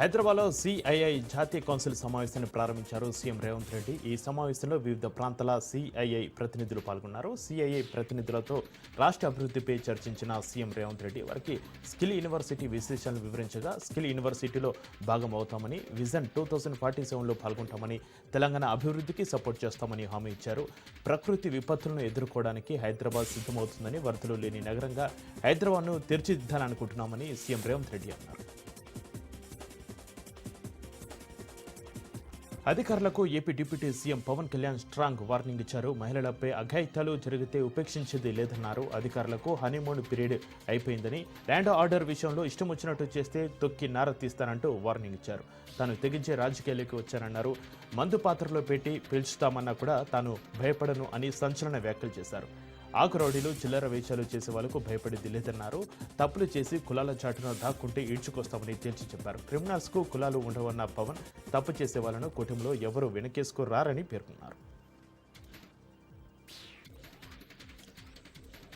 హైదరాబాద్లో సిఐఐ జాతీయ కౌన్సిల్ సమావేశాన్ని ప్రారంభించారు సీఎం రేవంత్ రెడ్డి. ఈ సమావేశంలో వివిధ ప్రాంతాల సిఐఐ ప్రతినిధులు పాల్గొన్నారు. సిఐఐ ప్రతినిధులతో రాష్ట్ర అభివృద్ధిపై చర్చించిన సీఎం రేవంత్ రెడ్డి వారికి స్కిల్ యూనివర్సిటీ విశేషాలను వివరించగా స్కిల్ యూనివర్సిటీలో భాగం అవుతామని విజన్ టూ థౌజండ్ ఫార్టీ సెవెన్లో పాల్గొంటామని తెలంగాణ అభివృద్ధికి సపోర్ట్ చేస్తామని హామీ ఇచ్చారు. ప్రకృతి విపత్తులను ఎదుర్కోవడానికి హైదరాబాద్ సిద్ధమవుతుందని వరదలు లేని నగరంగా హైదరాబాద్ను తీర్చిదిద్దాలనుకుంటున్నామని సీఎం రేవంత్ రెడ్డి అన్నారు. అధికారులకు AP deputy CM Pawan Kalyan strong warning ఇచ్చారు. మహిళలపై అఘాయిత్యాలు జరిగితే ఉపేక్షించేది లేదన్నారు. అధికారులకు హనీమూన్ పీరియడ్ అయిపోయిందని ల్యాండ్ ఆర్డర్ విషయంలో ఇష్టం వచ్చినట్టు చేస్తే తొక్కి నార తీస్తానంటూ వార్నింగ్ ఇచ్చారు. తాను తెగించే రాజకీయాల్లోకి వచ్చానన్నారు. మందు పాత్రలో పెట్టి పిలుచుతామన్నా కూడా తాను భయపడను అని సంచలన వ్యాఖ్యలు చేశారు. ఆకు రౌడీలు చిల్లర వేషాలు చేసే వాళ్ళకు భయపడి దిల్లేదన్నారు. తప్పులు చేసి కులాల చాటున దాక్కుంటే ఈడ్చుకొస్తామని తేల్చి చెప్పారు. క్రిమినల్స్కు కులాలు ఉండవన్న పవన్ తప్పు చేసే వాళ్ళను కుటుంబంలో ఎవరు వెనకేసుకురారని పేర్కొన్నారు.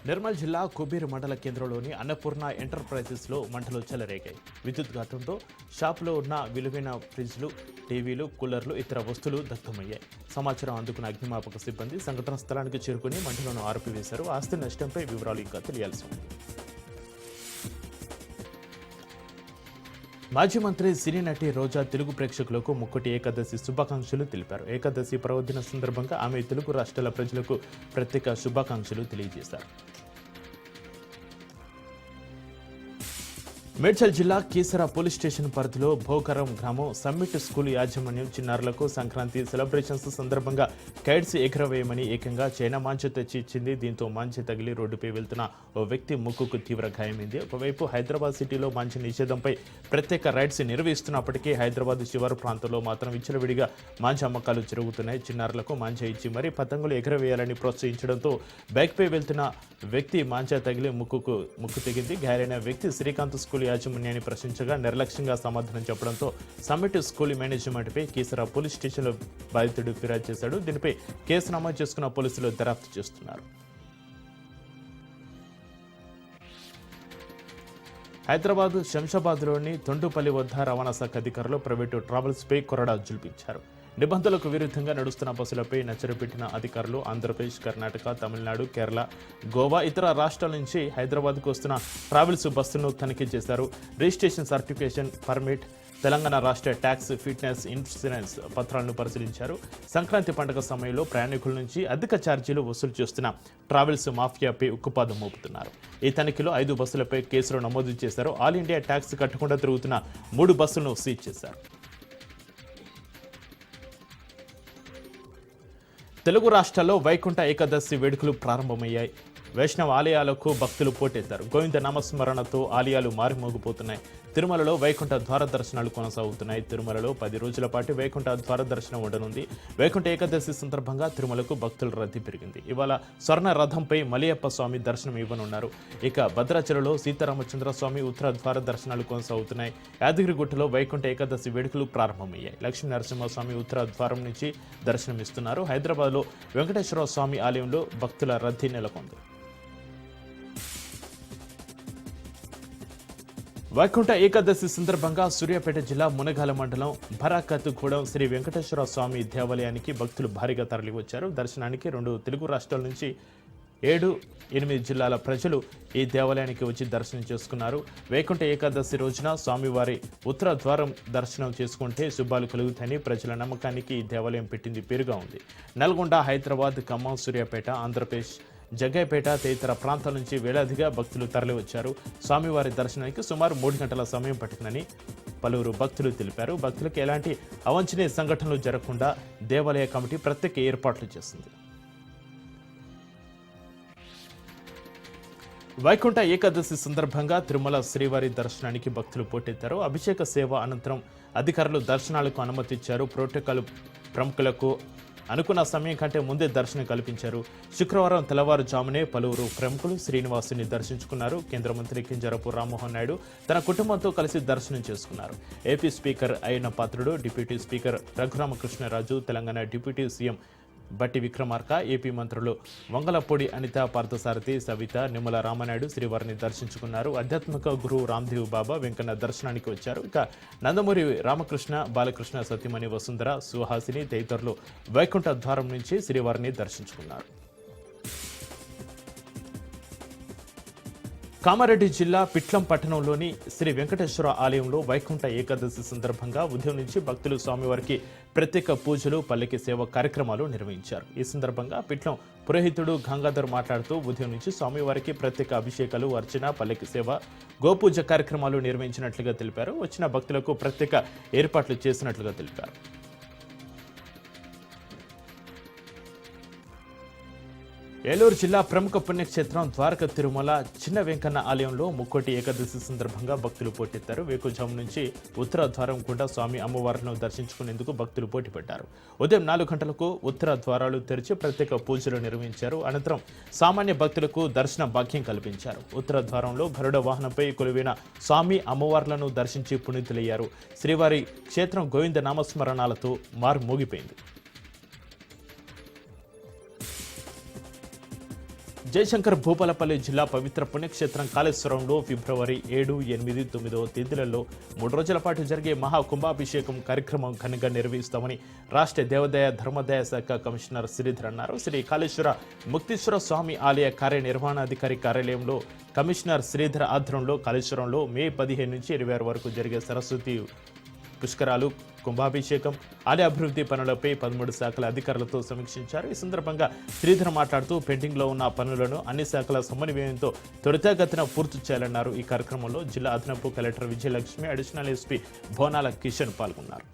నిర్మల్ జిల్లా కుబీర్ మండల కేంద్రంలోని అన్నపూర్ణ ఎంటర్ప్రైజెస్లో మంటలు చెలరేగాయి. విద్యుత్ ఘాతంతో షాప్లో ఉన్న విలువైన ఫ్రిడ్జ్లు టీవీలు కూలర్లు ఇతర వస్తువులు దగ్ధమయ్యాయి. సమాచారం అందుకున్న అగ్నిమాపక సిబ్బంది సంఘటన స్థలానికి చేరుకుని మంటలను ఆర్పివేశారు. ఆస్తి నష్టంపై వివరాలు ఇంకా తెలియాల్సి ఉంది. మాజీ మంత్రి సినీ నటి రోజా తెలుగు ప్రేక్షకులకు ముక్కటి ఏకాదశి శుభాకాంక్షలు తెలిపారు. ఏకాదశి పర్వదిన సందర్భంగా ఆమె తెలుగు రాష్ట్రాల ప్రజలకు ప్రత్యేక శుభాకాంక్షలు తెలియజేశారు. మేడ్చల్ జిల్లా కీసరా పోలీస్ స్టేషన్ పరిధిలో భోకరం గ్రామం సమ్మిట్ స్కూల్ యాజమాన్యం చిన్నారులకు సంక్రాంతి సెలబ్రేషన్స్ సందర్భంగా కైడ్స్ ఎగరవేయమని ఏకంగా చైనా మాంచి తెచ్చి ఇచ్చింది దీంతో మాంచి తగిలి రోడ్డుపై వెళ్తున్న ఓ వ్యక్తి ముక్కుకు తీవ్ర గాయమైంది. ఒకవైపు హైదరాబాద్ సిటీలో మంచి నిషేధంపై ప్రత్యేక రైడ్స్ నిర్వహిస్తున్నప్పటికీ హైదరాబాద్ శివారు ప్రాంతంలో మాత్రం విచ్చలవిడిగా మాంచి అమ్మకాలు జరుగుతున్నాయి. చిన్నారులకు మాంచి ఇచ్చి మరీ పతంగులు ఎగరవేయాలని ప్రోత్సహించడంతో బైక్పై వెళ్తున్న వ్యక్తి మాంచా తగిలి ముక్కుకు ముక్కు తెగింది. గాయలైన వ్యక్తి శ్రీకాంత్ స్కూల్ యాజమాన్యాన్ని ప్రశ్నించగా నిర్లక్ష్యంగా సమాధానం చెప్పడంతో సమ్మిట్ స్కూల్ మేనేజ్మెంట్పై కీసరా పోలీస్ స్టేషన్లో బాధితుడు ఫిర్యాదు చేశాడు. దీనిపై కేసు నమోదు చేసుకున్న పోలీసులు దర్యాప్తు చేస్తున్నారు. హైదరాబాద్ శంషాబాద్లోని తొండుపల్లి వద్ద రవాణా శాఖ అధికారులు ప్రైవేటు ట్రావెల్స్పై కొరడా జుల్పించారు. నిబంధనలకు విరుద్ధంగా నడుస్తున్న బస్సులపై నచ్చరిపెట్టిన అధికారులు ఆంధ్రప్రదేశ్ కర్ణాటక తమిళనాడు కేరళ గోవా ఇతర రాష్ట్రాల నుంచి హైదరాబాద్కు వస్తున్న ట్రావెల్స్ బస్సులను తనిఖీ చేశారు. రిజిస్ట్రేషన్ సర్టిఫికేషన్ పర్మిట్ తెలంగాణ రాష్ట్ర ట్యాక్స్ ఫిట్నెస్ ఇన్సూరెన్స్ పత్రాలను పరిశీలించారు. సంక్రాంతి పండుగ సమయంలో ప్రయాణికుల నుంచి అధిక ఛార్జీలు వసూలు చేస్తున్న ట్రావెల్స్ మాఫియాపై ఉక్కుపాదం మోపుతున్నారు. ఈ తనిఖీలో ఐదు బస్సులపై కేసులు నమోదు చేశారు. ఆల్ ఇండియా ట్యాక్స్ కట్టకుండా తిరుగుతున్న మూడు బస్సులను సీజ్ చేశారు. తెలుగు రాష్ట్రాల్లో వైకుంఠ ఏకాదశి వేడుకలు ప్రారంభమయ్యాయి. వైష్ణవ ఆలయాలకు భక్తులు పోటెత్తారు. గోవింద నామస్మరణతో ఆలయాలు మారుమోగిపోతున్నాయి తిరుమలలో వైకుంఠ ద్వార దర్శనాలు కొనసాగుతున్నాయి. తిరుమలలో పది రోజుల పాటు వైకుంఠ ద్వార దర్శనం ఉండనుంది. వైకుంఠ ఏకాదశి సందర్భంగా తిరుమలకు భక్తుల రద్దీ పెరిగింది. ఇవాళ స్వర్ణ రథంపై మలియప్ప స్వామి దర్శనం ఇవ్వనున్నారు. ఇక భద్రాచలంలో సీతారామచంద్ర స్వామి ఉత్తర ద్వార దర్శనాలు కొనసాగుతున్నాయి. యాదగిరిగుట్టలో వైకుంఠ ఏకాదశి వేడుకలు ప్రారంభమయ్యాయి. లక్ష్మీ నరసింహస్వామి ఉత్తర ద్వారం నుంచి దర్శనమిస్తున్నారు. హైదరాబాద్లో వెంకటేశ్వర స్వామి ఆలయంలో భక్తుల రద్దీ నెలకొంది. వైకుంఠ ఏకాదశి సందర్భంగా సూర్యాపేట జిల్లా మునగాల మండలం భరాకత్తుగూడెం శ్రీ వెంకటేశ్వర స్వామి దేవాలయానికి భక్తులు భారీగా తరలివచ్చారు. దర్శనానికి రెండు తెలుగు రాష్ట్రాల నుంచి ఏడు ఎనిమిది జిల్లాల ప్రజలు ఈ దేవాలయానికి వచ్చి దర్శనం చేసుకున్నారు. వైకుంఠ ఏకాదశి రోజున స్వామివారి ఉత్తర ద్వారం దర్శనం చేసుకుంటే శుభాలు కలుగుతాయని ప్రజల నమ్మకానికి ఈ దేవాలయం పెట్టింది పేరుగా ఉంది. నల్గొండ హైదరాబాద్ ఖమ్మం సూర్యాపేట ఆంధ్రప్రదేశ్ జగ్గైపేట తదితర ప్రాంతాల నుంచి వేలాదిగా భక్తులు తరలివచ్చారు. స్వామివారి దర్శనానికి సుమారు మూడు గంటల సమయం పట్టిందని పలువురు భక్తులు తెలిపారు. భక్తులకు ఎలాంటి అవాంఛనీయ సంఘటనలు జరగకుండా దేవాలయ కమిటీ ప్రత్యేక ఏర్పాట్లు చేసింది. వైకుంఠ ఏకాదశి సందర్భంగా తిరుమల శ్రీవారి దర్శనానికి భక్తులు పోటెత్తారు. అభిషేక సేవ అనంతరం అధికారులు దర్శనాలకు అనుమతిచ్చారు. ప్రోటోకాల్ ప్రముఖులకు అనుకున్న సమయం కంటే ముందే దర్శనం కల్పించారు. శుక్రవారం తెల్లవారుజామునే పలువురు ప్రముఖులు శ్రీనివాసుని దర్శించుకున్నారు. కేంద్ర మంత్రి కింజరపు రామ్మోహన్ నాయుడు తన కుటుంబంతో కలిసి దర్శనం చేసుకున్నారు. ఏపీ స్పీకర్ అయిన Patrudu deputy speaker Raghuramakrishnaraju Telangana deputy CM Bhatti Vikramarka AP మంత్రులు వంగలపూడి అనిత పార్థసారథి సవిత నిమ్మల రామనాయుడు శ్రీవారిని దర్శించుకున్నారు. ఆధ్యాత్మిక గురువు రామ్దేవ్ బాబా వెంకన్న దర్శనానికి వచ్చారు. ఇక నందమూరి రామకృష్ణ బాలకృష్ణ సత్యమణి వసుంధర సుహాసిని తదితరులు వైకుంఠ ద్వారం నుంచి శ్రీవారిని దర్శించుకున్నారు. కామారెడ్డి జిల్లా పిట్లం పట్టణంలోని శ్రీ వెంకటేశ్వర ఆలయంలో వైకుంఠ ఏకాదశి సందర్భంగా ఉదయం నుంచి భక్తులు స్వామివారికి ప్రత్యేక పూజలు పల్లకి సేవ కార్యక్రమాలు నిర్వహించారు. ఈ సందర్భంగా పిట్లం పురోహితుడు గంగాధర్ మాట్లాడుతూ ఉదయం నుంచి స్వామివారికి ప్రత్యేక అభిషేకాలు అర్చన పల్లకి సేవ గోపూజ కార్యక్రమాలు నిర్వహించినట్లుగా తెలిపారు. వచ్చిన భక్తులకు ప్రత్యేక ఏర్పాట్లు చేసినట్లుగా తెలిపారు. ఏలూరు జిల్లా ప్రముఖ పుణ్యక్షేత్రం ద్వారక తిరుమల చిన్న వెంకన్న ఆలయంలో ముక్కోటి ఏకాదశి సందర్భంగా భక్తులు పోటెత్తారు. వేకుజాము నుంచి ఉత్తర ద్వారం గుండా స్వామి అమ్మవారిను దర్శించుకునేందుకు భక్తులు పోటీపడ్డారు. ఉదయం నాలుగు గంటలకు ఉత్తర ద్వారాలు తెరిచి ప్రత్యేక పూజలు నిర్వహించారు. అనంతరం సామాన్య భక్తులకు దర్శన భాగ్యం కల్పించారు. ఉత్తర ద్వారంలో గరుడ వాహనంపై కొలువైన స్వామి అమ్మవార్లను దర్శించి పునీతులయ్యారు. శ్రీవారి క్షేత్రం గోవింద నామస్మరణాలతో మారు మోగిపోయింది జయశంకర్ భూపాలపల్లి జిల్లా పవిత్ర పుణ్యక్షేత్రం కాళేశ్వరంలో ఫిబ్రవరి ఏడు ఎనిమిది తొమ్మిదవ తేదీలలో మూడు రోజుల పాటు జరిగే మహా కుంభాభిషేకం కార్యక్రమం ఘనంగా నిర్వహిస్తామని రాష్ట్ర దేవాదాయ ధర్మాదాయ శాఖ కమిషనర్ శ్రీధర్ అన్నారు. శ్రీ కాళేశ్వర ముక్తీశ్వర స్వామి ఆలయ కార్యనిర్వహణాధికారి కార్యాలయంలో కమిషనర్ శ్రీధర్ ఆధ్వర్యంలో కాళేశ్వరంలో మే పదిహేను నుంచి ఇరవై ఆరు వరకు జరిగే సరస్వతి పుష్కరాలు కుంభాభిషేకం ఆలయ అభివృద్ధి పనులపై పదమూడు శాఖల అధికారులతో సమీక్షించారు. ఈ సందర్భంగా శ్రీధర్ మాట్లాడుతూ పెండింగ్లో ఉన్న పనులను అన్ని శాఖల సమన్వయంతో త్వరితగతిన పూర్తి చేయాలన్నారు. ఈ కార్యక్రమంలో జిల్లా అదనపు collector Vijayalakshmi additional SP Bhonala Kishan పాల్గొన్నారు.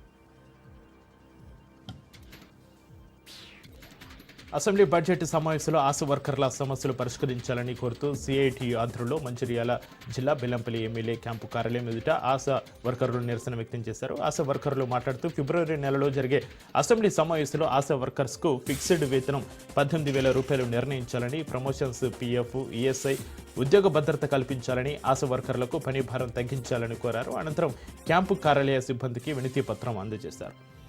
అసెంబ్లీ బడ్జెట్ సమావేశంలో ఆశ వర్కర్ల సమస్యలు పరిష్కరించాలని కోరుతూ సిఐటియు ఆధ్వర్యంలో మంచిర్యాల జిల్లా బెల్లంపల్లి ఎమ్మెల్యే క్యాంపు కార్యాలయం ఎదుట ఆశ వర్కర్లు నిరసన వ్యక్తం చేశారు. ఆశ వర్కర్లు మాట్లాడుతూ ఫిబ్రవరి నెలలో జరిగే అసెంబ్లీ సమావేశంలో ఆశ వర్కర్స్కు ఫిక్స్డ్ వేతనం పద్దెనిమిది వేల రూపాయలు నిర్ణయించాలని ప్రమోషన్స్ పీఎఫ్ ఈఎస్ఐ ఉద్యోగ భద్రత కల్పించాలని ఆశ వర్కర్లకు పని భారం తగ్గించాలని కోరారు. అనంతరం క్యాంపు కార్యాలయ సిబ్బందికి వినతి పత్రం అందజేశారు.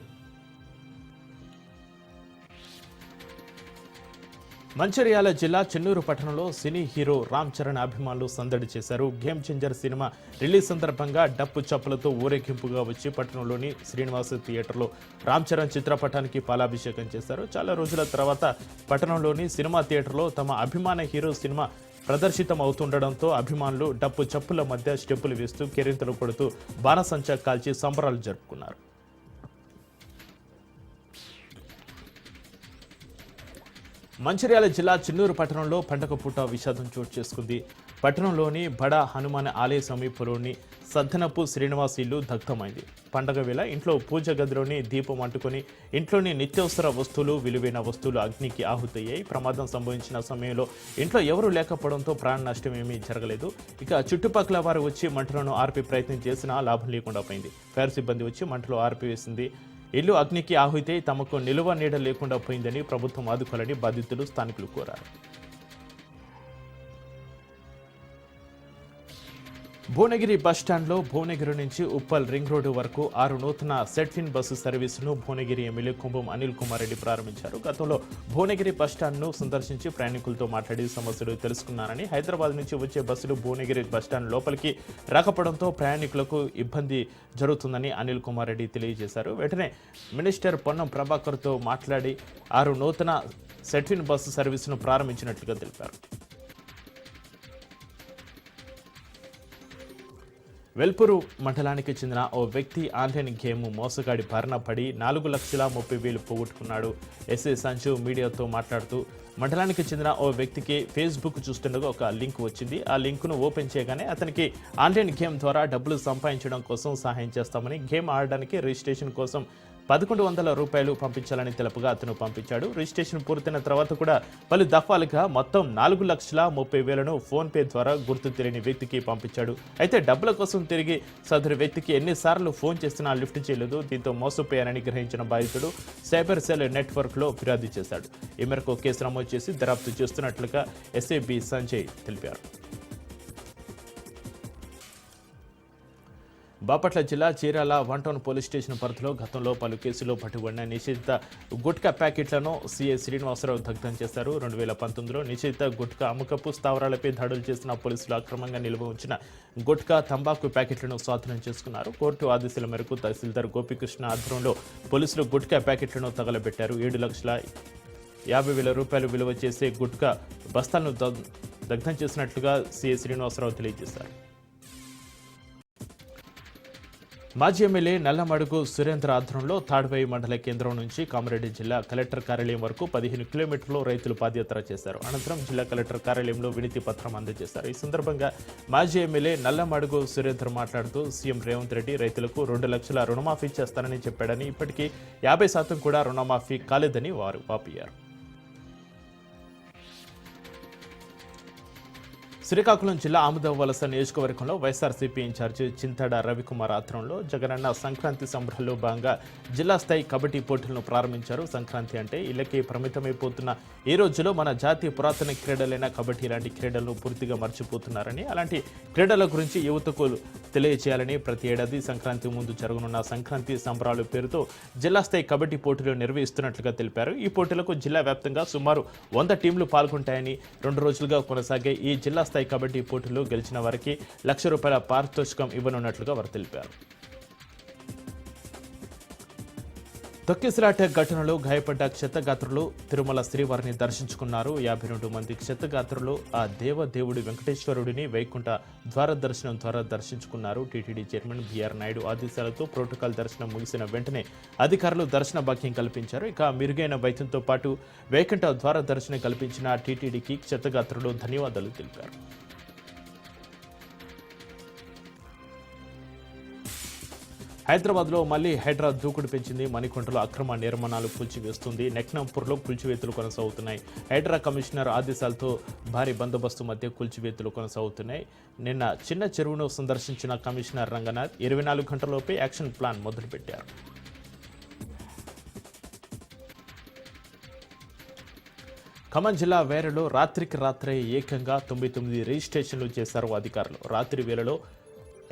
మంచిర్యాల జిల్లా చెన్నూరు పట్టణంలో సినీ హీరో రామ్ చరణ్ అభిమానులు సందడి చేశారు. గేమ్ చేంజర్ సినిమా రిలీజ్ సందర్భంగా డప్పు చప్పులతో ఊరేగింపుగా వచ్చి పట్టణంలోని శ్రీనివాస థియేటర్లో రామ్ చరణ్ చిత్రపటానికి పాలాభిషేకం చేశారు. చాలా రోజుల తర్వాత పట్టణంలోని సినిమా థియేటర్లో తమ అభిమాన హీరో సినిమా ప్రదర్శితం అవుతుండడంతో అభిమానులు డప్పు చప్పుల మధ్య స్టెప్పులు వేస్తూ కెరింతలు కొడుతూ బాణసంచా కాల్చి సంబరాలు జరుపుకున్నారు. మంచిర్యాల జిల్లా చిన్నూరు పట్టణంలో పండగ పూట విషాదం చోటు చేసుకుంది. పట్టణంలోని బడా హనుమాన్ ఆలయ సమీపంలోని సద్దనపు శ్రీనివాస్ ఇల్లు దగ్ధమైంది. పండగ వేళ ఇంట్లో పూజ గదిలోని దీపం అంటుకొని ఇంట్లోని నిత్యవసర వస్తువులు విలువైన వస్తువులు అగ్నికి ఆహుతయ్యాయి. ప్రమాదం సంభవించిన సమయంలో ఇంట్లో ఎవరూ లేకపోవడంతో ప్రాణ నష్టం ఏమీ జరగలేదు. ఇక చుట్టుపక్కల వారు వచ్చి మంటలను ఆర్పే ప్రయత్నం చేసినా లాభం లేకుండా పోయింది. ఫైర్ సిబ్బంది వచ్చి మంటలు ఆర్పివేసింది. ఇల్లు అగ్నికి ఆహుతే తమకు నిలువ నీడ లేకుండా పోయిందని ప్రభుత్వం ఆదుకోవాలని బాధితులు స్థానికులు కోరారు. భువనగిరి బస్టాండ్లో భువనగిరి నుంచి ఉప్పల్ రింగ్ రోడ్డు వరకు ఆరు నూతన సెట్ఫిన్ బస్సు సర్వీసును భువనగిరి ఎమ్మెల్యే కుంభం అనిల్ కుమార్ రెడ్డి ప్రారంభించారు. గతంలో భువనగిరి బస్టాండ్ను సందర్శించి ప్రయాణికులతో మాట్లాడి సమస్యలు తెలుసుకున్నారని హైదరాబాద్ నుంచి వచ్చే బస్సులు భువనగిరి బస్టాండ్ లోపలికి రాకపోవడంతో ప్రయాణికులకు ఇబ్బంది జరుగుతుందని అనిల్ కుమార్ రెడ్డి తెలియజేశారు. వెంటనే మినిస్టర్ పొన్నం ప్రభాకర్తో మాట్లాడి ఆరు నూతన సెట్ఫిన్ బస్సు సర్వీసును ప్రారంభించినట్లుగా తెలిపారు. వెల్పూరు మండలానికి చెందిన ఓ వ్యక్తి ఆన్లైన్ గేమ్ మోసగాడి బారిన పడి నాలుగు లక్షల ముప్పై వేలు పోగొట్టుకున్నాడు. ఎస్ఏ సంజు మీడియాతో మాట్లాడుతూ మండలానికి చెందిన ఓ వ్యక్తికి ఫేస్బుక్ చూస్తుండగా ఒక లింక్ వచ్చింది. ఆ లింక్ను ఓపెన్ చేయగానే అతనికి ఆన్లైన్ గేమ్ ద్వారా డబ్బులు సంపాదించడం కోసం సహాయం చేస్తామని గేమ్ ఆడడానికి రిజిస్ట్రేషన్ కోసం పదకొండు వందల రూపాయలు పంపించాలని తెలుపుగా అతను పంపించాడు. రిజిస్ట్రేషన్ పూర్తయిన తర్వాత కూడా పలు దఫాలుగా మొత్తం నాలుగు లక్షల ముప్పై వేలను ఫోన్పే ద్వారా గుర్తు తెలియని వ్యక్తికి పంపించాడు. అయితే డబ్బుల కోసం తిరిగి సదరు వ్యక్తికి ఎన్నిసార్లు ఫోన్ చేసినా లిఫ్ట్ చేయలేదు. దీంతో మోసపోయారని గ్రహించిన బాధితుడు సైబర్ సెల్ నెట్వర్క్లో ఫిర్యాదు చేశాడు. ఈ మేరకు కేసు నమోదు చేసి దర్యాప్తు చేస్తున్నట్లుగా ఎస్ఏబి సంజయ్ తెలిపారు. బాపట్ల జిల్లా Chirala one town police station పరిధిలో గతంలో పలు కేసుల్లో పట్టుబడిన నిషేధిత గుట్కా ప్యాకెట్లను సీఏ శ్రీనివాసరావు దగ్ధం చేశారు. రెండు వేల పంతొమ్మిదిలో నిషేధిత గుట్కా అమ్మకపు స్థావరాలపై దాడులు చేసిన పోలీసులు అక్రమంగా నిల్వ ఉంచిన గుట్కా తంబాకు ప్యాకెట్లను స్వాధీనం చేసుకున్నారు. కోర్టు ఆదేశాల మేరకు తహసీల్దార్ గోపికృష్ణ ఆధ్వర్యంలో పోలీసులు గుట్కా ప్యాకెట్లను తగలబెట్టారు. ఏడు లక్షల యాభై వేల రూపాయలు విలువ చేసే గుట్కా బస్తాలను దగ్- దగ్ధం చేసినట్లుగా సీఏ శ్రీనివాసరావు తెలియజేశారు. మాజీ ఎమ్మెల్యే నల్లమడుగు సురేంద్ర ఆధ్వర్యంలో తాడ్వాయి మండల కేంద్రం నుంచి కామారెడ్డి జిల్లా కలెక్టర్ కార్యాలయం వరకు పదిహేను కిలోమీటర్లు రైతులు పాదయాత్ర చేశారు. అనంతరం జిల్లా కలెక్టర్ కార్యాలయంలో వినతి పత్రం అందజేశారు. ఈ సందర్భంగా మాజీ ఎమ్మెల్యే నల్లమడుగు సురేంద్ర మాట్లాడుతూ సీఎం రేవంత్ రెడ్డి రైతులకు రెండు లక్షల రుణమాఫీ చేస్తానని చెప్పాడని ఇప్పటికీ యాభై శాతం కూడా రుణమాఫీ కాలేదని వారు వాపోయారు. శ్రీకాకుళం జిల్లా ఆముదం వలస నియోజకవర్గంలో వైఎస్ఆర్సీపీ ఇన్ఛార్జి చింతడ రవికుమార్ ఆధ్వర్యంలో జగనన్న సంక్రాంతి సంబరాల్లో భాగంగా జిల్లా స్థాయి కబడ్డీ పోటీలను ప్రారంభించారు. సంక్రాంతి అంటే ఇళ్ళకి పరిమితమైపోతున్న ఈ రోజులో మన జాతీయ పురాతన క్రీడలైన కబడ్డీ లాంటి క్రీడలను పూర్తిగా మర్చిపోతున్నారని అలాంటి క్రీడల గురించి యువతకు తెలియజేయాలని ప్రతి ఏడాది సంక్రాంతి ముందు జరగనున్న సంక్రాంతి సంబరాలు పేరుతో జిల్లా స్థాయి కబడ్డీ పోటీలు నిర్వహిస్తున్నట్లుగా తెలిపారు. ఈ పోటీలకు జిల్లా వ్యాప్తంగా సుమారు వంద టీంలు పాల్గొంటాయని రెండు రోజులుగా కొనసాగే ఈ జిల్లా స్థాయి స్థాయి కబడ్డీ పోటీలు గెలిచిన వారికి లక్ష రూపాయల పారితోషికం ఇవ్వనున్నట్లుగా వారు తెలిపారు. తొక్కిసలాట ఘటనలో గాయపడ్డ క్షతగాత్రులు తిరుమల శ్రీవారిని దర్శించుకున్నారు. యాభై రెండు మంది క్షతగాత్రులు ఆ దేవదేవుడి వెంకటేశ్వరుడిని వైకుంఠ ద్వార దర్శనం ద్వారా దర్శించుకున్నారు. టీటీడీ చైర్మన్ బీఆర్ నాయుడు ఆదేశాలతో ప్రోటోకాల్ దర్శనం ముగిసిన వెంటనే అధికారులు దర్శన భాగ్యం కల్పించారు. ఇక మెరుగైన వైద్యంతో పాటు వైకుంఠ ద్వార దర్శనం కల్పించిన టీటీడీకి క్షతగాత్రులు ధన్యవాదాలు తెలిపారు. హైదరాబాద్లో మళ్ళీ హైడ్రా దూకుడు పెంచింది. మణికొండలో అక్రమ నిర్మాణాలు కూల్చివేస్తుంది. నెక్నంపూర్లో కూల్చివేతలు కొనసాగుతున్నాయి. హైడ్రా కమిషనర్ ఆదేశాలతో భారీ బందోబస్తు మధ్య కూల్చివేతలు కొనసాగుతున్నాయి. నిన్న చిన్న చెరువును సందర్శించిన కమిషనర్ రంగనాథ్ ఇరవై నాలుగు గంటలలోపే యాక్షన్ ప్లాన్ మొదలుపెట్టారు. ఖమ్మం జిల్లా వేరలో రాత్రికి రాత్రే ఏకంగా తొంభై తొమ్మిది రిజిస్ట్రేషన్లు చేశారు అధికారులు. రాత్రి వేళలో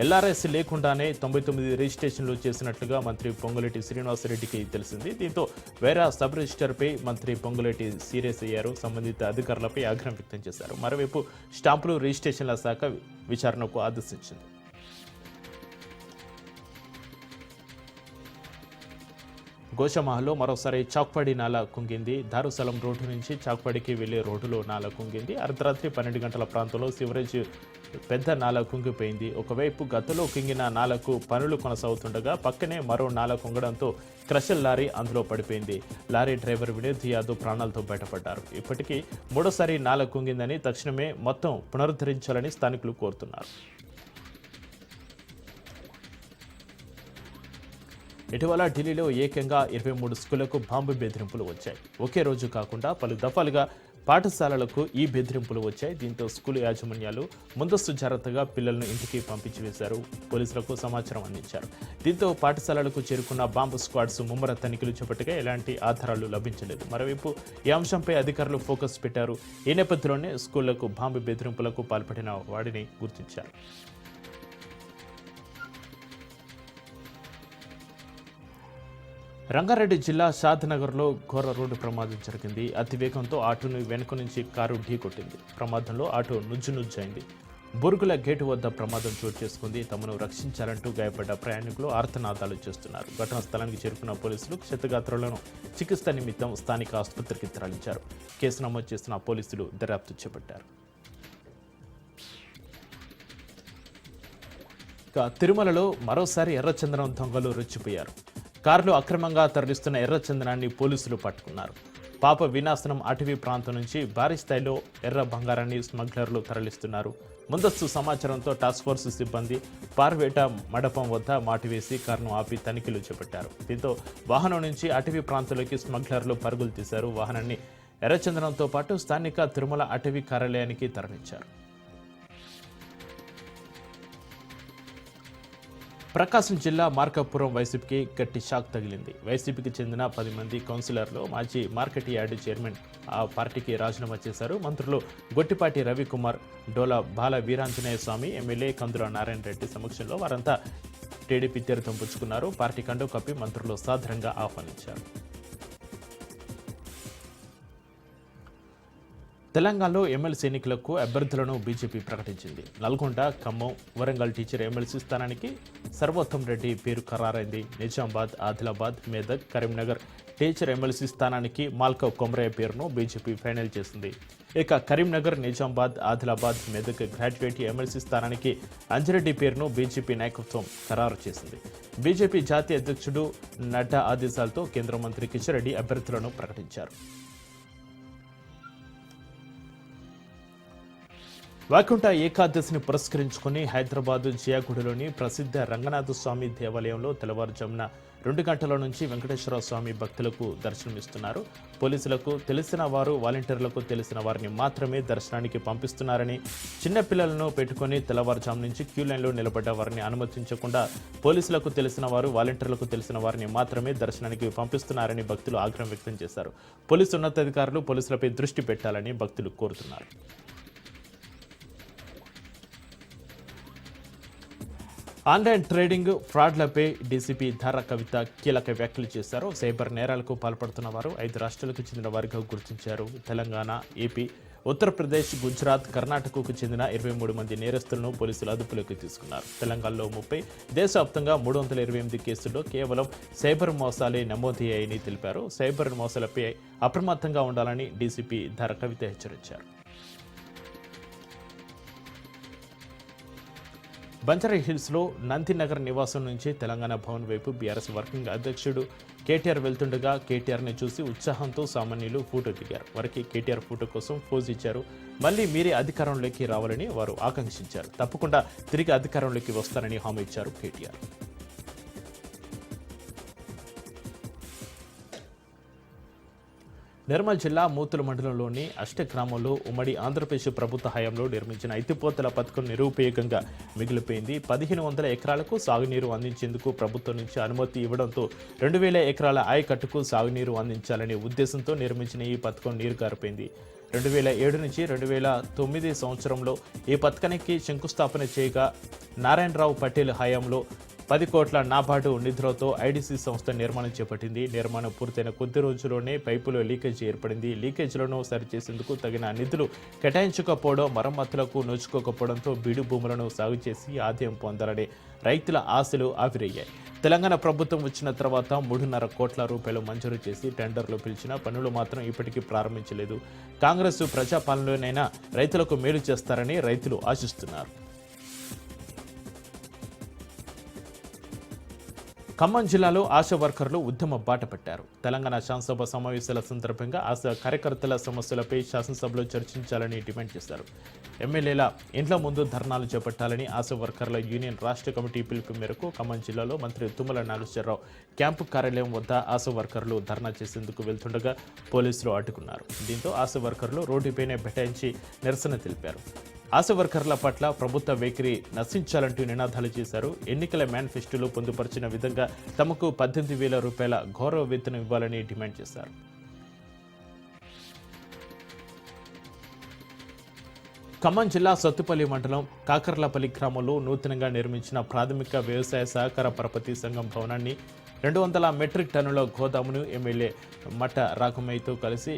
ఎల్ఆర్ఎస్ లేకుండానే తొంభై తొమ్మిది రిజిస్ట్రేషన్లు చేసినట్లుగా మంత్రి పొంగులేటి శ్రీనివాసరెడ్డికి తెలిసింది. దీంతో వేరే సబ్ రిజిస్టర్పై మంత్రి పొంగులేటి సీరియస్ అయ్యారు. సంబంధిత అధికారులపై ఆగ్రహం వ్యక్తం చేశారు. మరోవైపు స్టాంపులు రిజిస్ట్రేషన్ల శాఖ విచారణకు ఆదేశించింది. గోషమహల్లో మరోసారి చాక్పడి నాల కుంగింది. దారుసలం రోడ్డు నుంచి చాక్పడికి వెళ్ళే రోడ్డులో నాల కుంగింది. అర్ధరాత్రి పన్నెండు గంటల ప్రాంతంలో సివరేజ్ పెద్ద నాల కుంగిపోయింది. ఒకవైపు గతలో కుంగిన నాలకు పనులు కొనసాగుతుండగా పక్కనే మరో నాల కుంగడంతో క్రషల్ లారీ అందులో పడిపోయింది. లారీ డ్రైవర్ వినోద్ యాదవ్ ప్రాణాలతో బయటపడ్డారు. ఇప్పటికీ మూడోసారి నాల కుంగిందని తక్షణమే మొత్తం పునరుద్ధరించాలని స్థానికులు కోరుతున్నారు. ఇటీవల ఢిల్లీలో ఏకంగా ఇరవై మూడు స్కూళ్ళకు బాంబు బెదిరింపులు వచ్చాయి. ఒకే రోజు కాకుండా పలు దఫాలుగా పాఠశాలలకు ఈ బెదిరింపులు వచ్చాయి. దీంతో స్కూల్ యాజమాన్యాలు ముందస్తు జాగ్రత్తగా పిల్లలను ఇంటికి పంపించి వేశారు పోలీసులకు సమాచారం అందించారు. దీంతో పాఠశాలలకు చేరుకున్న బాంబు స్క్వాడ్స్ ముమ్మర తనిఖీలు చేపట్టగా ఎలాంటి ఆధారాలు లభించలేదు. మరోవైపు ఈ అంశంపై అధికారులు ఫోకస్ పెట్టారు. ఈ నేపథ్యంలోనే స్కూళ్ళకు బాంబు బెదిరింపులకు పాల్పడిన వాడిని గుర్తించారు. రంగారెడ్డి జిల్లా షాద్నగర్లో ఘోర రోడ్డు ప్రమాదం జరిగింది. అతివేగంతో ఆటోను వెనుక నుంచి కారు ఢీకొట్టింది. ప్రమాదంలో ఆటో నుజ్జు నుజ్జైంది. బొరుగుల గేటు వద్ద ప్రమాదం చోటు చేసుకుంది. తమను రక్షించాలంటూ గాయపడ్డ ప్రయాణికులు ఆర్తనాదాలు చేస్తున్నారు. ఘటనా స్థలానికి చేరుకున్న పోలీసులు క్షతగాత్రులను చికిత్స నిమిత్తం స్థానిక ఆసుపత్రికి తరలించారు. కేసు నమోదు చేసిన పోలీసులు దర్యాప్తు చేపట్టారు. ఇక తిరుమలలో మరోసారి ఎర్రచందనం దొంగలు రెచ్చిపోయారు. కారులో అక్రమంగా తరలిస్తున్న ఎర్రచందనాన్ని పోలీసులు పట్టుకున్నారు. పాప వినాశనం అటవీ ప్రాంతం నుంచి భారీ స్థాయిలో ఎర్ర బంగారాన్ని స్మగ్లర్లు తరలిస్తున్నారు. ముందస్తు సమాచారంతో టాస్క్ ఫోర్స్ సిబ్బంది పార్వేట మండపం వద్ద మాటివేసి కారును ఆపి తనిఖీలు చేపట్టారు. దీంతో వాహనం నుంచి అటవీ ప్రాంతంలోకి స్మగ్లర్లు పరుగులు తీశారు. వాహనాన్ని ఎర్రచందనంతో పాటు స్థానిక తిరుమల అటవీ కార్యాలయానికి తరలించారు. ప్రకాశం జిల్లా మార్కాపురం వైసీపీకి గట్టి షాక్ తగిలింది. వైసీపీకి చెందిన పది మంది కౌన్సిలర్లు మాజీ మార్కెట్ యార్డు చైర్మన్ ఆ పార్టీకి రాజీనామా చేశారు. మంత్రులు గొట్టిపాటి రవికుమార్ డోలా బాల వీరాంజనేయ స్వామి ఎమ్మెల్యే కందుల నారాయణ రెడ్డి సమక్షంలో వారంతా టీడీపీ తీర్థం పుచ్చుకున్నారు. పార్టీ కండు కప్పి మంత్రులు సాధారణంగా ఆహ్వానించారు. తెలంగాణలో ఎమ్మెల్సీ ఎన్నికలకు అభ్యర్థులను బీజేపీ ప్రకటించింది. నల్గొండ ఖమ్మం వరంగల్ టీచర్ ఎమ్మెల్సీ స్థానానికి సర్వోత్తం రెడ్డి పేరు ఖరారైంది. నిజామాబాద్ ఆదిలాబాద్ మెదక్ కరీంనగర్ టీచర్ ఎమ్మెల్సీ స్థానానికి మాల్కవ్ కొమరయ్య పేరును బీజేపీ ఫైనల్ చేసింది. ఇక కరీంనగర్ నిజామాబాద్ ఆదిలాబాద్ మెదక్ గ్రాడ్యుయేట్ ఎమ్మెల్సీ స్థానానికి అంజిరెడ్డి పేరును బీజేపీ నాయకత్వం ఖరారు చేసింది. బీజేపీ జాతీయ అధ్యక్షుడు నడ్డా ఆదేశాలతో కేంద్ర మంత్రి కిషన్ రెడ్డి అభ్యర్థులను ప్రకటించారు. వైకుంఠ ఏకాదశిని పురస్కరించుకుని హైదరాబాద్ జియాగూడలోని ప్రసిద్ధ రంగనాథ స్వామి దేవాలయంలో తెల్లవారుజామున రెండు గంటల నుంచి వెంకటేశ్వర స్వామి భక్తులకు దర్శనమిస్తున్నారు. పోలీసులకు తెలిసిన వారు వాలంటీర్లకు తెలిసిన వారిని మాత్రమే దర్శనానికి పంపిస్తున్నారని చిన్నపిల్లలను పెట్టుకొని తెల్లవారుజాము నుంచి క్యూ లైన్లో నిలబడ్డ వారిని అనుమతించకుండా పోలీసులకు తెలిసిన వారు వాలంటీర్లకు తెలిసిన వారిని మాత్రమే దర్శనానికి పంపిస్తున్నారని భక్తులు ఆగ్రహం వ్యక్తం చేశారు. పోలీసు ఉన్నతాధికారులు పోలీసులపై దృష్టి పెట్టాలని భక్తులు కోరుతున్నారు. ఆన్లైన్ ట్రేడింగ్ ఫ్రాడ్లపై డీసీపీ ధార కవిత కీలక వ్యాఖ్యలు చేశారు. సైబర్ నేరాలకు పాల్పడుతున్న వారు ఐదు రాష్ట్రాలకు చెందిన వారిగా గుర్తించారు. తెలంగాణ ఏపీ ఉత్తరప్రదేశ్ గుజరాత్ కర్ణాటకకు చెందిన ఇరవై మూడు మంది నేరస్తులను పోలీసులు అదుపులోకి తీసుకున్నారు. తెలంగాణలో ముప్పై దేశవ్యాప్తంగా మూడు వందల ఇరవై ఎనిమిది కేసుల్లో కేవలం సైబర్ మోసాలే నమోదయ్యాయని తెలిపారు. సైబర్ మోసాలపై అప్రమత్తంగా ఉండాలని డీసీపీ ధార కవిత హెచ్చరించారు. బంజారా హిల్స్లో నందినగర్ నివాసం నుంచి తెలంగాణ భవన్ వైపు బీఆర్ఎస్ వర్కింగ్ అధ్యక్షుడు కేటీఆర్ వెళ్తుండగా కేటీఆర్ని చూసి ఉత్సాహంతో సామాన్యులు ఫోటో దిగారు. వారికి కేటీఆర్ ఫోటో కోసం పోజ్ ఇచ్చారు. మళ్ళీ మీరే అధికారంలోకి రావాలని వారు ఆకాంక్షించారు. తప్పకుండా తిరిగి అధికారంలోకి వస్తారని హామీ ఇచ్చారు కేటీఆర్. నిర్మల్ జిల్లా మూతుల మండలంలోని అష్ట గ్రామంలో ఉమ్మడి ఆంధ్రప్రదేశ్ ప్రభుత్వ హయాంలో నిర్మించిన ఎత్తిపోతల పథకం నిరుపయోగంగా మిగిలిపోయింది. పదిహేను వందల ఎకరాలకు సాగునీరు అందించేందుకు ప్రభుత్వం నుంచి అనుమతి ఇవ్వడంతో రెండు వేల ఎకరాల ఆయకట్టుకు సాగునీరు అందించాలనే ఉద్దేశంతో నిర్మించిన ఈ పథకం నీరు గారిపోయింది రెండు వేల ఏడు నుంచి రెండు వేల తొమ్మిది సంవత్సరంలో ఈ పథకానికి శంకుస్థాపన చేయగా నారాయణరావు పటేల్ హయాంలో పది కోట్ల నాబార్డు నిధులతో ఐడీసీ సంస్థ నిర్మాణం చేపట్టింది. నిర్మాణం పూర్తయిన కొద్ది రోజుల్లోనే పైపులో లీకేజీ ఏర్పడింది. లీకేజీలను సరిచేసేందుకు తగిన నిధులు కేటాయించకపోవడం మరమ్మతులకు నోచుకోకపోవడంతో బీడు భూములను సాగు చేసి ఆదాయం పొందాలనే రైతుల ఆశలు ఆవిరయ్యాయి. తెలంగాణ ప్రభుత్వం వచ్చిన తర్వాత మూడున్నర కోట్ల రూపాయలు మంజూరు చేసి టెండర్లు పిలిచిన పనులు మాత్రం ఇప్పటికీ ప్రారంభించలేదు. కాంగ్రెస్ ప్రజాపాలనలోనైనా రైతులకు మేలు చేస్తారని రైతులు ఆశిస్తున్నారు. ఖమ్మం జిల్లాలో ఆశా వర్కర్లు ఉద్యమ బాట పట్టారు. తెలంగాణ శాసనసభ సమావేశాల సందర్భంగా ఆశా కార్యకర్తల సమస్యలపై శాసనసభలో చర్చించాలని డిమాండ్ చేశారు. ఎమ్మెల్యేల ఇండ్ల ముందు ధర్నాలు చేపట్టాలని ఆశా వర్కర్ల యూనియన్ రాష్ట్ర కమిటీ పిలుపు మేరకు ఖమ్మం జిల్లాలో మంత్రి తుమ్మల నాగేశ్వరరావు క్యాంపు కార్యాలయం వద్ద ఆశా వర్కర్లు ధర్నా చేసేందుకు వెళ్తుండగా పోలీసులు అడ్డుకున్నారు. దీంతో ఆశా వర్కర్లు రోడ్డుపైనే బైఠాయించి నిరసన తెలిపారు. ఆశా వర్కర్ల పట్ల ప్రభుత్వ వైఖరి నశించాలంటూ నినాదాలు చేశారు. ఎన్నికల మేనిఫెస్టోలో పొందుపరిచిన విధంగా తమకు పద్దెనిమిది వేల రూపాయల గౌరవ వేతనం ఇవ్వాలని డిమాండ్ చేశారు. ఖమ్మం జిల్లా సత్తుపల్లి మండలం కాకర్లపల్లి గ్రామంలో నూతనంగా నిర్మించిన ప్రాథమిక వ్యవసాయ సహకార పరపతి సంఘం భవనాన్ని రెండు వందల మెట్రిక్ టన్నుల గోదామును ఎమ్మెల్యే మట్ట రాఘమయ్యతో కలిసి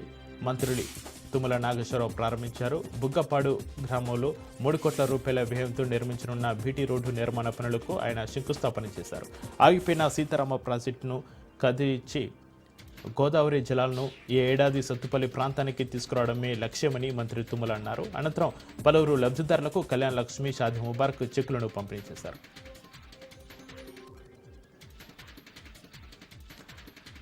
మంత్రులు తుమ్మల నాగేశ్వరరావు ప్రారంభించారు. బుగ్గపాడు గ్రామంలో మూడు కోట్ల రూపాయల వ్యయంతో నిర్మించనున్న బీటీ రోడ్డు నిర్మాణ పనులకు ఆయన శంకుస్థాపన చేశారు. ఆగిపోయిన సీతారామ ప్రాజెక్టును కదిలించి గోదావరి జలాలను ఈ ఏడాది సత్తుపల్లి ప్రాంతానికి తీసుకురావడమే లక్ష్యమని మంత్రి తుమ్మల అన్నారు. అనంతరం పలువురు లబ్ధిదారులకు కళ్యాణ్ లక్ష్మి షాది ముబారక్ చెక్కులను పంపిణీ చేశారు.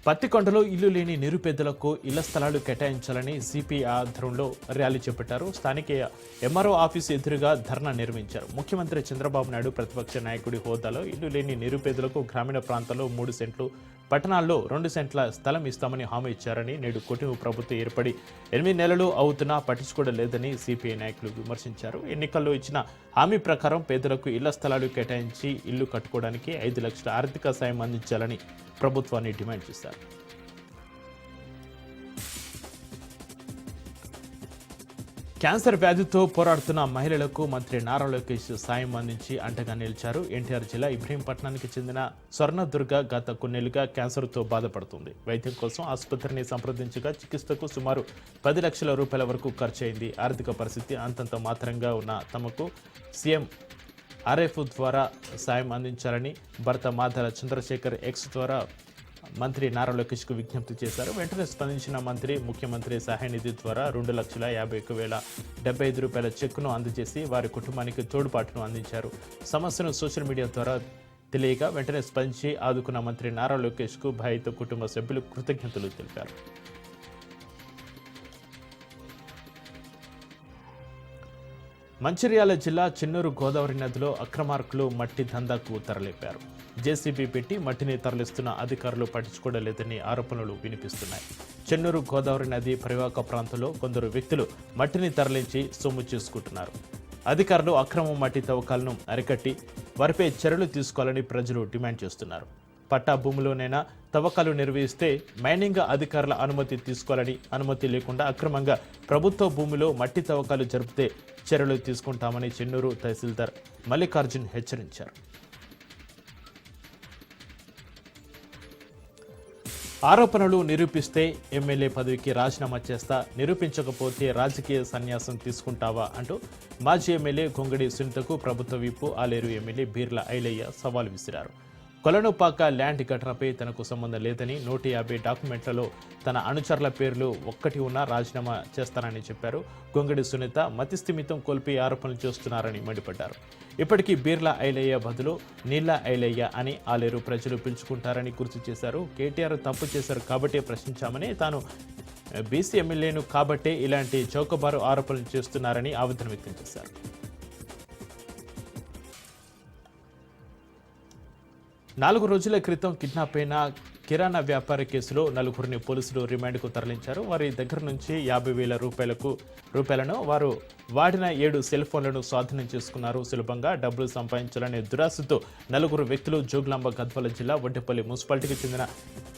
పత్తికొండలో ఇల్లు లేని నిరుపేదలకు ఇళ్ళ స్థలాలు కేటాయించాలని సిపిఐ ఆధ్వర్యంలో ర్యాలీ చేపట్టారు. స్థానిక ఎంఆర్ఓ ఆఫీస్ ఎదురుగా ధర్నా నిర్వహించారు. ముఖ్యమంత్రి చంద్రబాబు నాయుడు ప్రతిపక్ష నాయకుడి హోదాలో ఇల్లు లేని నిరుపేదలకు గ్రామీణ ప్రాంతాల్లో మూడు సెంట్లు పట్టణాల్లో రెండు సెంట్ల స్థలం ఇస్తామని హామీ ఇచ్చారని నేడు కుటుంబ ప్రభుత్వం ఏర్పడి ఎనిమిది నెలలు అవుతున్నా పట్టించుకోవడం లేదని సిపిఐ నాయకులు విమర్శించారు. ఎన్నికల్లో ఇచ్చిన హామీ ప్రకారం పేదలకు ఇళ్ళ స్థలాలు కేటాయించి ఇల్లు కట్టుకోవడానికి ఐదు లక్షల ఆర్థిక సాయం అందించాలని ప్రభుత్వాన్ని డిమాండ్ చేశారు. క్యాన్సర్ వ్యాధితో పోరాడుతున్న మహిళలకు మంత్రి నారా లోకేష్ సాయం అందించి అంటగా నిలిచారు. ఎన్టీఆర్ జిల్లా ఇబ్రహీంపట్నానికి చెందిన స్వర్ణదుర్గ గత కొన్నేళ్ళుగా క్యాన్సర్తో బాధపడుతుంది. వైద్యం కోసం ఆసుపత్రిని సంప్రదించగా చికిత్సకు సుమారు పది లక్షల రూపాయల వరకు ఖర్చయింది. ఆర్థిక పరిస్థితి అంతంత మాత్రంగా ఉన్న తమకు సీఎం ఆర్ఎఫ్ ద్వారా సాయం అందించాలని భర్త మాధల చంద్రశేఖర్ ఎక్స్ ద్వారా మంత్రి నారా లోకేష్కు విజ్ఞప్తి చేశారు. వెంటనే స్పందించిన మంత్రి ముఖ్యమంత్రి సహాయ నిధి ద్వారా రెండు లక్షల యాభై ఒక్క వేల డెబ్బై ఐదు రూపాయల చెక్కును అందజేసి వారి కుటుంబానికి తోడ్పాటును అందించారు. సమస్యను సోషల్ మీడియా ద్వారా తెలియక వెంటనే స్పందించి ఆదుకున్న మంత్రి నారా లోకేష్కు బాధిత కుటుంబ సభ్యులు కృతజ్ఞతలు తెలిపారు. మంచిర్యాల జిల్లా చెన్నూరు గోదావరి నదిలో అక్రమార్కులు మట్టి దందాకు తరలిపారు జేసీబీ పెట్టి మట్టిని తరలిస్తున్న అధికారులు పట్టించుకోవడం లేదని ఆరోపణలు వినిపిస్తున్నాయి. చెన్నూరు గోదావరి నది పరివాహక ప్రాంతంలో కొందరు వ్యక్తులు మట్టిని తరలించి సొమ్ము చేసుకుంటున్నారు. అధికారులు అక్రమ మట్టి తవ్వకాలను అరికట్టి వారిపై చర్యలు తీసుకోవాలని ప్రజలు డిమాండ్ చేస్తున్నారు. పట్టా భూమిలోనైనా తవ్వకాలు నిర్వహిస్తే మైనింగ్ అధికారుల అనుమతి తీసుకోవాలని అనుమతి లేకుండా అక్రమంగా ప్రభుత్వ భూమిలో మట్టి తవ్వకాలు జరిపితే చర్యలు తీసుకుంటామని చెన్నూరు తహసీల్దార్ మల్లికార్జున్ హెచ్చరించారు. ఆరోపణలు నిరూపిస్తే ఎమ్మెల్యే పదవికి రాజీనామా చేస్తా నిరూపించకపోతే రాజకీయ సన్యాసం తీసుకుంటావా అంటూ మాజీ ఎమ్మెల్యే గొంగడి సునీతకు ప్రభుత్వ విప్పు ఆలేరు ఎమ్మెల్యే బీర్ల ఐలయ్య సవాల్ విసిరారు. కొలనుపాక ల్యాండ్ ఘటనపై తనకు సంబంధం లేదని నూట యాభై డాక్యుమెంట్లలో తన అనుచరుల పేర్లు ఒక్కటి ఉన్నా రాజీనామా చేస్తానని చెప్పారు. గొంగడి సునీత మతిస్థిమితం కోల్పి ఆరోపణలు చేస్తున్నారని మండిపడ్డారు. ఇప్పటికీ బీర్లా ఐలయ్య బదులు నీళ్ళ ఐలయ్య అని ఆలేరు ప్రజలు పిలుచుకుంటారని గుర్తు చేశారు. కేటీఆర్ తప్పు చేశారు కాబట్టే ప్రశ్నించామని తాను బీసీ ఎమ్మెల్యేను కాబట్టే ఇలాంటి చౌకబారు ఆరోపణలు చేస్తున్నారని ఆవేదన వ్యక్తం చేశారు. నాలుగు రోజుల క్రితం కిడ్నాప్ అయిన కిరాణా వ్యాపార కేసులో నలుగురిని పోలీసులు రిమాండ్కు తరలించారు. వారి దగ్గర నుంచి యాభై వేల రూపాయలకు రూపాయలను వారు వాడిన ఏడు సెల్ ఫోన్లను స్వాధీనం చేసుకున్నారు. సులభంగా డబ్బులు సంపాదించాలనే దురాశతో నలుగురు వ్యక్తులు జోగులాంబ గద్వాల జిల్లా వడ్డపల్లి మున్సిపాలిటీకి చెందిన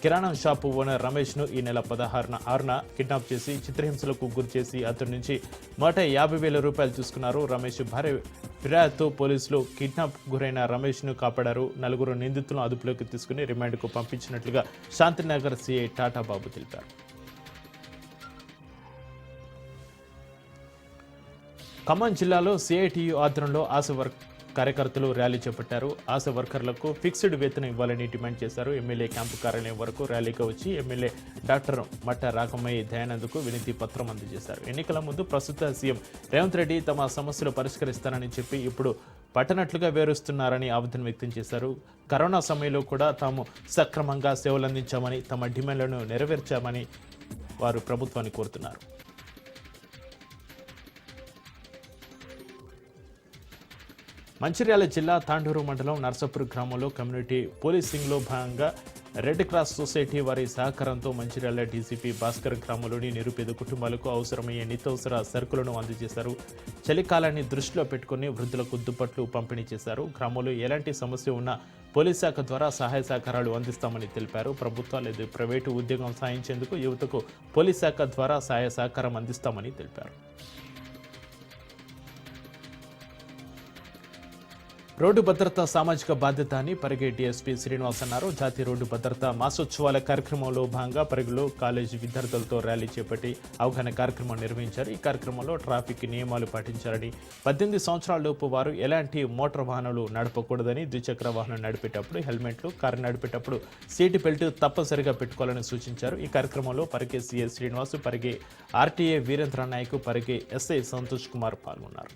కిరాణా షాపు ఓనర్ రమేష్ను ఈ నెల పదహారున ఆరున కిడ్నాప్ చేసి చిత్రహింసలకు గురి చేసి అతడి నుంచి నూట యాభై వేల రూపాయలు తీసుకున్నారు. రమేష్ భార్య ఫిర్యాదుతో పోలీసులు కిడ్నాప్ గురైన రమేష్ను కాపాడారు. నలుగురు నిందితులను అదుపులోకి తీసుకుని రిమాండ్కు పంపించినట్లుగా శాంతినగర్ సిఐ టాటా బాబు తెలిపారు. ఖమ్మం జిల్లాలో సిఐటియు ఆధ్వర్యంలో ఆశ వర్క్ కార్యకర్తలు ర్యాలీ చేపట్టారు. ఆశా వర్కర్లకు ఫిక్స్డ్ వేతనం ఇవ్వాలని డిమాండ్ చేశారు. ఎమ్మెల్యే క్యాంపు కార్యాలయం వరకు ర్యాలీగా వచ్చి ఎమ్మెల్యే డాక్టర్ మట్ట రాకమయ్య దయానంద్కు వినతి పత్రం అందజేశారు. ఎన్నికల ముందు ప్రస్తుత సీఎం రేవంత్ రెడ్డి తమ సమస్యలు పరిష్కరిస్తానని చెప్పి ఇప్పుడు పట్టనట్లుగా వేరుస్తున్నారని ఆవేదన వ్యక్తం చేశారు. కరోనా సమయంలో కూడా తాము సక్రమంగా సేవలు అందించామని తమ డిమాండ్లను నెరవేర్చామని వారు ప్రభుత్వాన్ని కోరుతున్నారు. మంచిర్యాల జిల్లా తాండూరు మండలం నర్సాపూర్ గ్రామంలో కమ్యూనిటీ పోలీసింగ్లో భాగంగా రెడ్ క్రాస్ సొసైటీ వారి సహకారంతో మంచిర్యాల డీసీపీ భాస్కర్ గ్రామంలోని నిరుపేద కుటుంబాలకు అవసరమయ్యే నిత్యవసర సరుకులను అందజేశారు. చలికాలాన్ని దృష్టిలో పెట్టుకుని వృద్ధులకు దుప్పట్లు పంపిణీ చేశారు. గ్రామంలో ఎలాంటి సమస్య ఉన్నా పోలీస్ శాఖ ద్వారా సహాయ సహకారాలు అందిస్తామని తెలిపారు. ప్రభుత్వ లేదా ప్రైవేటు ఉద్యోగం సాధించేందుకు యువతకు పోలీస్ శాఖ ద్వారా సహాయ సహకారం అందిస్తామని తెలిపారు. రోడ్డు భద్రత సామాజిక బాధ్యత అని పరిగే డిఎస్పీ శ్రీనివాస్ అన్నారు. జాతీయ రోడ్డు భద్రత మాసోత్సవాల కార్యక్రమంలో భాగంగా పరిగిలో కాలేజీ విద్యార్థులతో ర్యాలీ చేపట్టి అవగాహన కార్యక్రమం నిర్వహించారు. ఈ కార్యక్రమంలో ట్రాఫిక్ నియమాలు పాటించాలని పద్దెనిమిది సంవత్సరాల లోపు వారు ఎలాంటి మోటార్ వాహనాలు నడపకూడదని ద్విచక్ర వాహనం నడిపేటప్పుడు హెల్మెట్లు కారు నడిపేటప్పుడు సీటు బెల్ట్ తప్పనిసరిగా పెట్టుకోవాలని సూచించారు. ఈ కార్యక్రమంలో Pargi CA Srinivas Pargi RTA Veerendra Nayak Pargi SI Santosh Kumar పాల్గొన్నారు.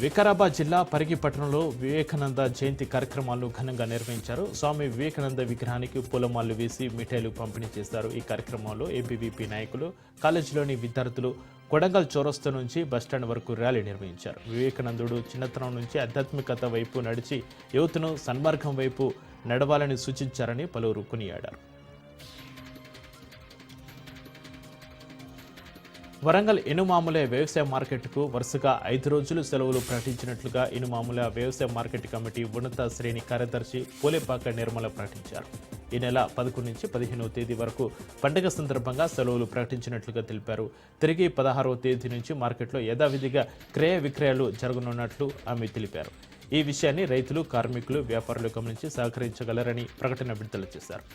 వికారాబాద్ జిల్లా పరిగి పట్టణంలో వివేకానంద జయంతి కార్యక్రమాలను ఘనంగా నిర్వహించారు. స్వామి వివేకానంద విగ్రహానికి పూలమాలలు వేసి మిఠాయిలు పంపిణీ చేశారు. ఈ కార్యక్రమంలో ఏబీవీపీ నాయకులు కాలేజీలోని విద్యార్థులు కొడంగల్ చౌరస్తా నుంచి బస్టాండ్ వరకు ర్యాలీ నిర్వహించారు. వివేకానందుడు చిన్నతనం నుంచి ఆధ్యాత్మికత వైపు నడిచి యువతను సన్మార్గం వైపు నడవాలని సూచించారని పలువురు కొనియాడారు. వరంగల్ ఇనుమాముల వ్యవసాయ మార్కెట్కు వరుసగా ఐదు రోజులు సెలవులు ప్రకటించినట్లుగా ఇనుమాముల వ్యవసాయ మార్కెట్ కమిటీ ఉన్నత శ్రేణి కార్యదర్శి పోలేపాక నిర్మల ప్రకటించారు. ఈ నెల పదకొండు నుంచి పదిహేనవ తేదీ వరకు పండుగ సందర్భంగా సెలవులు ప్రకటించినట్లుగా తెలిపారు. తిరిగి పదహారవ తేదీ నుంచి మార్కెట్లో యథావిధిగా క్రయ విక్రయాలు జరగనున్నట్లు ఆమె తెలిపారు. ఈ విషయాన్ని రైతులు కార్మికులు వ్యాపారులు గమనించి సహకరించగలరని ప్రకటన విడుదల చేశారు.